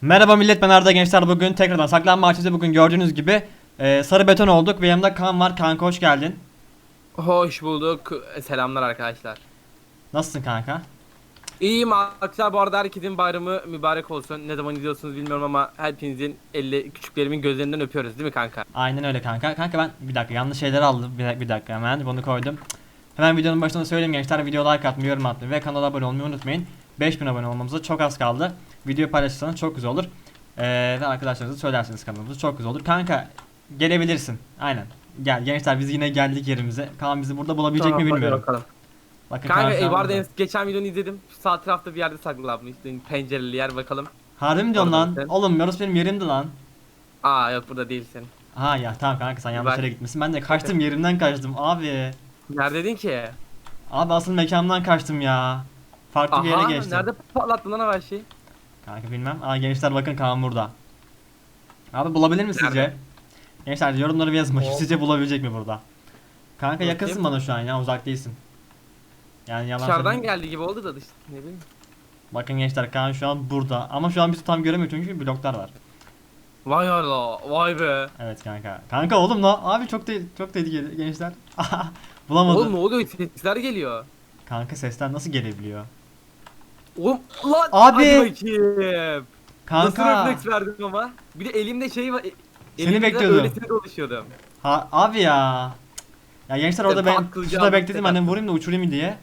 Merhaba millet ben Arda Gençler bugün tekrardan saklanma açısı bugün gördüğünüz gibi e, sarı beton olduk ve yanımda Kaan var. Kanka hoş geldin. Hoş bulduk. Selamlar arkadaşlar. Nasılsın kanka? İyiyim arkadaşlar. Bu arada herkesin bayramı mübarek olsun. Ne zaman izliyorsunuz bilmiyorum ama hepinizin elle küçüklerimin gözlerinden öpüyoruz değil mi kanka? Aynen öyle kanka. Kanka ben bir dakika yanlış şeyler aldım. Bir dakika, bir dakika hemen bunu koydum. Hemen videonun başında söyleyeyim gençler video like atmayı, yorum atmayı ve kanala abone olmayı unutmayın. 5000 abone olmamıza çok az kaldı. Videoyu paylaşırsanız çok güzel olur. Ee, ve arkadaşlarınıza söylerseniz kanalımıza çok güzel olur. Kanka gelebilirsin. Aynen. Gel gençler biz yine geldik yerimize. Kaan bizi burada bulabilecek Tamam, mi bilmiyorum. bakalım. Bakın Kanka e, burada. en- geçen videonu izledim. Sağ tarafta bir yerde saklanmıştı. Pencereli yer bakalım. Harbi mi diyorsun lan? mısın? Oğlum Yoros benim yerimdi lan. Aa yok burada değilsin. Ha ya tamam kanka sen yanlış Bak. yere gitmişsin. Ben de kaçtım yerimden kaçtım abi. Neredeydin ki? Abi asıl mekandan kaçtım ya. Farklı bir yere Aha geçtim. nerede patlattın lan havai şey? Kanka bilmem. Aa gençler bakın Kaan burada. Abi bulabilir mi sizce? Nerede? Gençler yorumları bir yazın bakayım. Sizce bulabilecek mi burada? Kanka Bakayım. yakınsın bana şu an ya uzak değilsin. Yani yalan Dışarıdan söyleyeyim. geldi gibi oldu da dış. Ne bileyim. Bakın gençler Kaan şu an burada. Ama şu an bizi tam göremiyor çünkü bloklar var. Vay Allah vay be. Evet kanka. Kanka oğlum la abi çok te çok tehlikeli gençler. Bulamadım. Oğlum ne oluyor? Sesler geliyor. Kanka sesler nasıl gelebiliyor? Oğlum lan Abi! hadi bakayım. Nasıl Kanka. refleks verdim ama. Bir de elimde şey var. e- Seni bekliyordum. Öylesine dolaşıyordum. Ha, abi ya. Ya gençler orada ben şurada bekledim hani patlıcan. vurayım da uçurayım diye.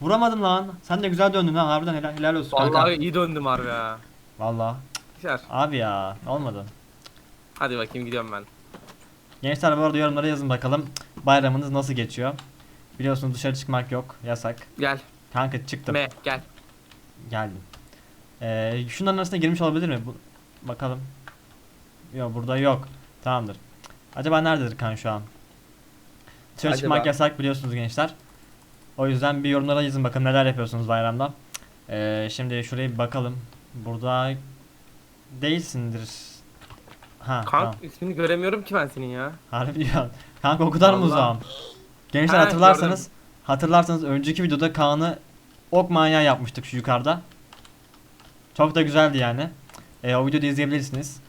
Vuramadım lan. Sen de güzel döndün ha harbiden helal, helal olsun Vallahi kanka. iyi döndüm harbi ya. Vallahi. Güzel. Abi ya olmadı. Hadi bakayım gidiyorum ben. Gençler bu arada yorumlara yazın bakalım. Bayramınız nasıl geçiyor? Biliyorsunuz dışarı çıkmak yok. Yasak. Gel. Kanka çıktım. Me gel. Geldim. Ee, şunların arasına girmiş olabilir mi? Bu, bakalım. Yok burada yok. Tamamdır. Acaba nerededir kan şu an? Dışarı Acaba? çıkmak yasak biliyorsunuz gençler. O yüzden bir yorumlara yazın bakalım neler yapıyorsunuz bayramda. Ee, şimdi şuraya bir bakalım. Burada değilsindir. Ha Kank tamam. ismini göremiyorum ki ben senin ya. Harbi diyor. Kanka o kadar mı Vallahi. uzağım? Gençler Ha, hatırlarsanız hatırlarsanız önceki videoda Kaan'ı ok manyağı yapmıştık şu yukarıda. Çok da güzeldi yani. Ee, o videoda izleyebilirsiniz.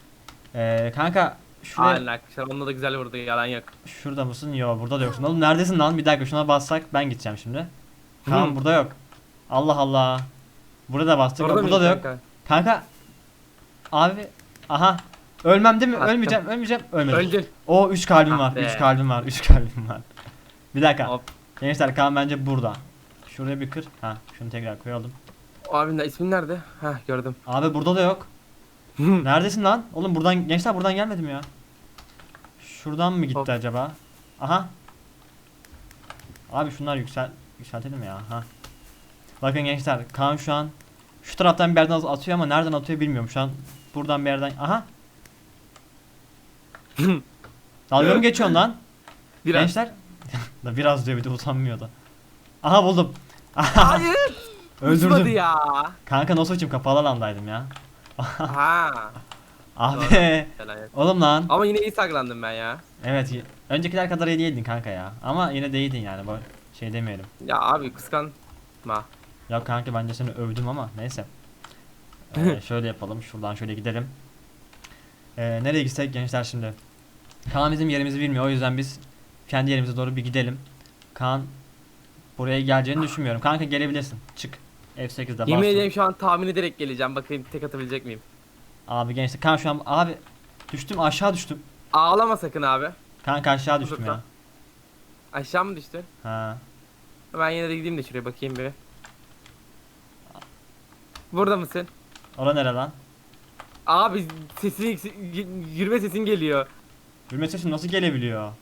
Ee, kanka şuraya Aynen arkadaşlar onunla da güzel vurdu yalan yok. şurada mısın? Yo burada da yoksun. Oğlum neredesin lan? Bir dakika şuna bassak ben gideceğim şimdi. Hı. burada yok. Allah Allah. Burada da bastık. Yok, burada da yok. kanka? Kanka. Abi. Aha. Ölmem değil mi? Attım. Ölmeyeceğim. Ölmeyeceğim. Ölmedim. Öldür. O 3 kalbim Ah var. be. 3 kalbim var. 3 kalbim var. Bir dakika. Hop. Gençler Kaan bence burada. Şuraya bir kır. Ha, şunu tekrar koyalım. Abinin de ismin nerede? Heh gördüm. Abi burada da yok. Neredesin lan? Oğlum buradan gençler buradan gelmedim ya. Şuradan mı gitti Hop. acaba? Aha. Abi şunlar yüksel yükseltelim ya. Ha. Bakın gençler Kaan şu an şu taraftan bir yerden atıyor ama nereden atıyor bilmiyorum. Şu an buradan bir yerden aha. Dalga mı geçiyorsun lan? Biraz. Gençler da biraz diyor bir de utanmıyor da. Aha buldum. Hayır. Uçmadı Öldürdüm. ya. Kanka nasıl uçayım kapalı alandaydım ya. ha. Abi. Oğlum lan. Ama yine iyi saklandım ben ya. Evet. Öncekiler kadar iyi değildin kanka ya. Ama yine de iyiydin yani. Bu şey demeyelim. Ya abi kıskanma. Ya kanka bence seni övdüm ama neyse. Ee, şöyle yapalım. Şuradan şöyle gidelim. Ee, nereye gitsek gençler şimdi? Kaan bizim yerimizi bilmiyor. O yüzden biz kendi yerimize doğru bir gidelim. Kaan buraya geleceğini düşünmüyorum. Kanka gelebilirsin. Çık. F8'de Yemin bastım. ederim şu an tahmin ederek geleceğim. Bakayım tek atabilecek miyim? Abi gençler. Kaan şu an abi düştüm aşağı düştüm. Ağlama sakın abi. Kanka aşağı düştüm ya. Uzaktan. Aşağı mı düştün? Ha. Ben yine de gideyim de şuraya bakayım bir. Burada mısın? Ora nere lan? Abi sesin yürüme sesin geliyor. Gülme sesim nasıl gelebiliyor?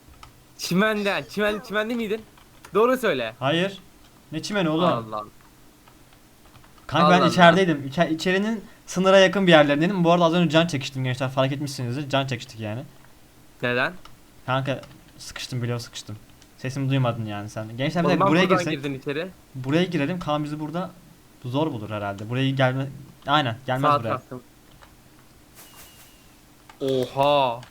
Çimenden. Çimen çimende miydin? Doğru söyle. Hayır. Ne çimeni oğlum? Allah. Kanka ben Allah Allah. içerideydim. İçer, içerinin sınıra yakın bir yerlerindeydim. Bu arada az önce can çekiştim gençler fark etmişsinizdir. Can çekiştik yani. Neden? Kanka sıkıştım biliyor sıkıştım. Sesimi duymadın yani sen. Gençler bir ben buraya girsek. girdin içeri. Buraya girelim. Kaan bizi burada zor bulur herhalde. Buraya gelme. Aynen gelmez Sağ buraya. tarafta. Oha.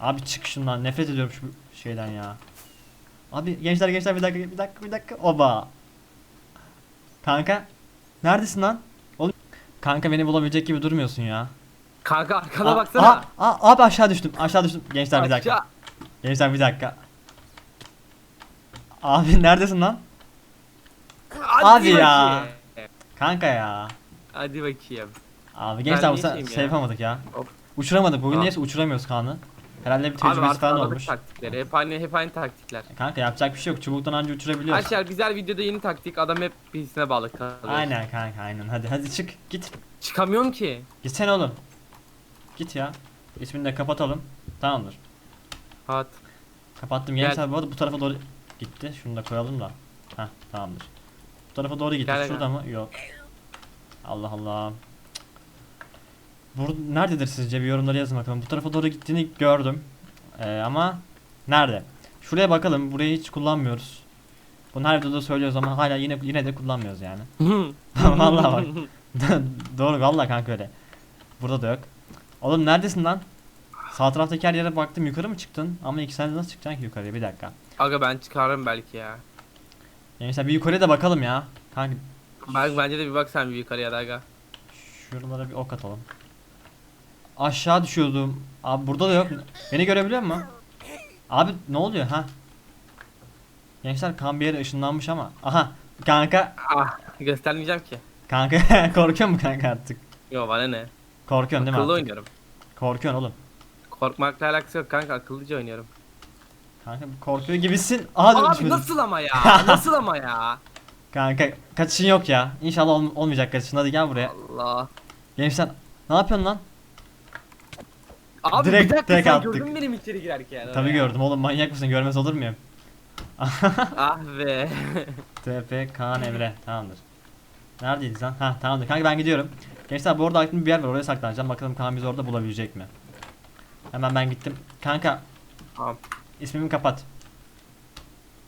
Abi çık şundan. Nefret ediyorum şu şeyden ya. Abi gençler gençler bir dakika bir dakika bir dakika. Oba. Kanka. Neredesin lan? Oğlum. Kanka beni bulabilecek gibi durmuyorsun ya. Kanka arkana baksana. aa, aa, abi aşağı düştüm. Aşağı düştüm. Gençler bir dakika. Aşağı. Gençler bir dakika. Abi neredesin lan? Hadi Abi ya. bakayım. Kanka ya. Hadi bakayım. Abi gençler bu sefer şey ya? yapamadık ya. Hop. Uçuramadık. Bugün neyse uçuramıyoruz Kaan'ı. Herhalde bir Abi tecrübesi artık falan anladık olmuş. taktikleri. Hep aynı, hep aynı taktikler. Kanka yapacak bir şey yok. Çubuktan anca uçurabiliyoruz. Arkadaşlar güzel videoda yeni taktik. Adam hep birisine bağlı kalıyor. Aynen kanka aynen. Hadi hadi çık. Git. Çıkamıyorum ki. Gitsene oğlum. Git ya. İsmini de kapatalım. Tamamdır. Hat. Kapattım. Gel. Gençler bu arada bu tarafa doğru gitti. Şunu da koyalım da. Heh tamamdır. Bu tarafa doğru gitti. Gel, Şurada mı? Yok. Allah Allah. Bur nerededir sizce? Bir yorumlara yazın bakalım. Bu tarafa doğru gittiğini gördüm. Ee, ama nerede? Şuraya bakalım. Burayı hiç kullanmıyoruz. Bunu her videoda söylüyoruz ama hala yine yine de kullanmıyoruz yani. Vallahi bak. Doğru vallahi kanka öyle. Burada da yok. Oğlum neredesin lan? Sağ taraftaki her yere baktım yukarı mı çıktın? Ama iki sen nasıl çıkacaksın ki yukarıya bir dakika. Aga ben çıkarım belki ya. Yani işte bir yukarıya da bakalım ya. Kanka Ben, bence de bir bak sen bir yukarıya da aga. şuralara bir ok atalım. Aşağı düşüyordum. Abi burada da yok. Beni görebiliyor musun? Abi ne oluyor ha? Gençler kan bir yere ışınlanmış ama. Aha kanka. Ah göstermeyeceğim ki. Kanka korkuyor mu kanka artık? Yo bana ne. Korkuyorsun değil mi Akıllı artık? oynuyorum. Korkuyorsun oğlum. Korkmakla alakası yok kanka akıllıca oynuyorum. Kanka korkuyor gibisin. Aha Abi düşmedim. nasıl ama ya? Nasıl ama ya? Kanka kaçışın yok ya. İnşallah ol- olmayacak kaçışın. Hadi gel buraya. Allah. Gençler ne yapıyorsun lan? Abi Direkt bir dakika tek sen attık. gördün benim içeri girerken. Tabii oraya? gördüm oğlum manyak mısın görmez olur muyum? Ah be. TP Kaan Emre tamamdır. Neredeyiz lan? Ha tamamdır kanka ben gidiyorum. Gençler bu arada aklımda bir yer var oraya saklanacağım. Bakalım Kaan bizi orada bulabilecek mi? Hemen ben gittim. Kanka Tamam. ismimi kapat.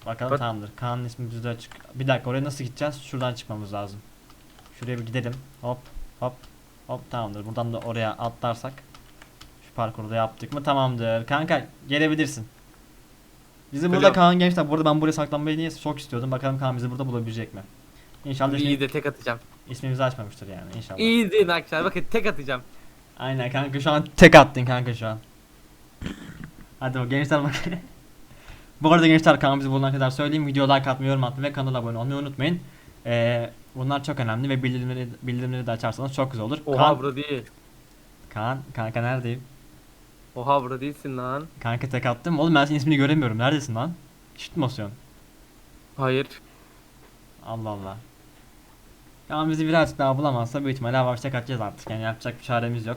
Bakalım Kapat. tamamdır. Kaan'ın ismi bizde açık. Bir dakika oraya nasıl gideceğiz? Şuradan çıkmamız lazım. Şuraya bir gidelim. Hop hop hop tamamdır. Buradan da oraya atlarsak. Şu parkuru da yaptık mı tamamdır. Kanka gelebilirsin. Bizi burada Geliyorum. Kaan gençler. Burada ben buraya saklanmayı niye çok istiyordum. Bakalım Kaan bizi burada bulabilecek mi? İnşallah ismi- İyi de tek atacağım. ismimizi açmamıştır yani inşallah. İyi deyin arkadaşlar bakın tek atacağım. Aynen kanka şu an tek attın kanka şu an. Hadi o gençler bakın. Bu arada gençler kanal bizi bulana kadar söyleyeyim. Video like atmayı, yorum atmayı ve kanala abone olmayı unutmayın. Ee, bunlar çok önemli ve bildirimleri, bildirimleri de açarsanız çok güzel olur. Oha Kaan, bura değil. Kaan, kanka neredeyim? Oha bura değilsin lan. Kanka tek attım. Oğlum ben senin ismini göremiyorum. Neredesin lan? Mu basıyorsun? Hayır. Allah Allah. Kaan bizi birazcık daha bulamazsa büyük ihtimalle hava tek atacağız artık. Yani yapacak bir çaremiz yok.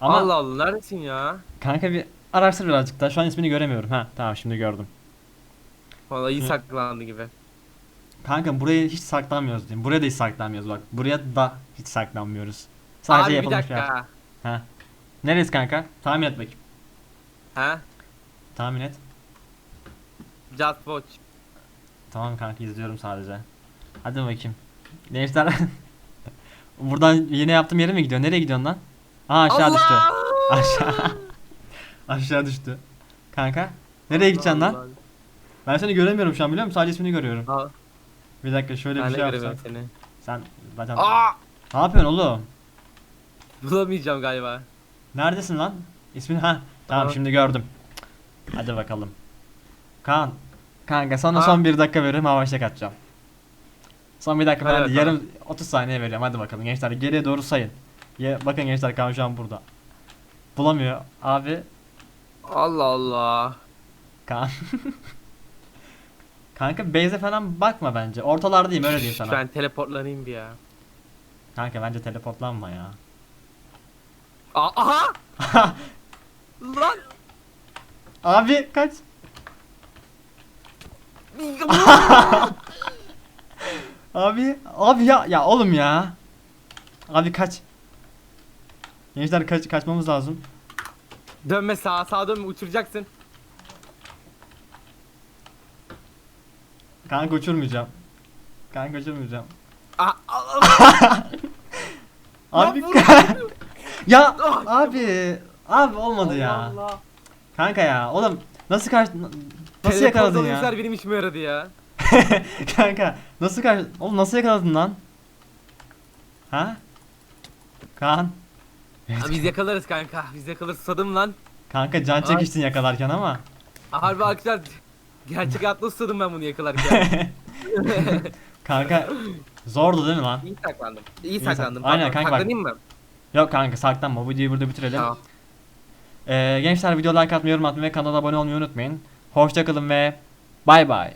Ama Allah Allah neredesin ya? kanka bir araştır birazcık daha. Şu an ismini göremiyorum. Ha tamam şimdi gördüm. Vallahi iyi Hı. saklandı gibi. Kanka buraya hiç saklanmıyoruz diyeyim. Buraya da hiç saklanmıyoruz bak. Buraya da hiç saklanmıyoruz. Sadece Abi bir yapılmış bir yer. dakika. Ha. Neresi kanka? Tahmin et bakayım. Ha? Tahmin et. Just watch. Tamam kanka izliyorum sadece. Hadi bakayım. Gençler. Buradan yine yaptığım yere mi gidiyor? Nereye gidiyorsun lan? Aa aşağı düştü. Aşağı. aşağı düştü. Kanka. Nereye gideceksin lan? Ben seni göremiyorum şu an biliyor musun? Sadece ismini görüyorum. Ha, Bir dakika şöyle ben bir şey yapsam. seni. Sen zaten... Aa! Ne yapıyorsun oğlum? Bulamayacağım galiba. Neredesin lan? İsmin ha. Tamam Aa. şimdi gördüm. Hadi bakalım. Kaan. Kanka sana Ha. son bir dakika veriyorum havaşta kaçacağım. Son bir dakika Hadi bakalım. yarım 30 saniye veriyorum hadi bakalım gençler geriye doğru sayın. Ya, bakın gençler Kaan şu an burada. Bulamıyor abi Allah Allah. Kaan. Kanka base'e falan bakma bence. Ortalardayım öyle diyeyim sana. Ben teleportlanayım bir ya. Kanka bence teleportlanma ya. Aha! Lan! Abi kaç. Abi, abi ya ya oğlum ya. Abi kaç. Gençler kaç kaçmamız lazım. dönme sağa, sağa dönme uçuracaksın. Kanka uçurmayacağım. Kanka uçurmayacağım. Aa, aa, Abi Lan vur. ya abi abi olmadı ya. Allah Allah. Kanka ya oğlum nasıl kaç nasıl yakaladın ya? Teleportlanışlar benim işime yaradı ya. Kanka nasıl kaç oğlum nasıl yakaladın lan? Ha? Kaan. Ha, biz yakalarız kanka. Biz yakalarız. Susadım lan. Kanka can çekiştin yakalarken ama. Harbi arkadaşlar gerçek hayatta susadım ben bunu yakalarken. Kanka zordu değil mi lan? İyi saklandım. İyi sak- saklandım. Aynen kanka bak. Saklanayım mı? Yok kanka saklanma bu videoyu burada bitirelim. Tamam. Ee, gençler video like atmayı, yorum ve kanala abone olmayı unutmayın. Hoşçakalın ve bay bay.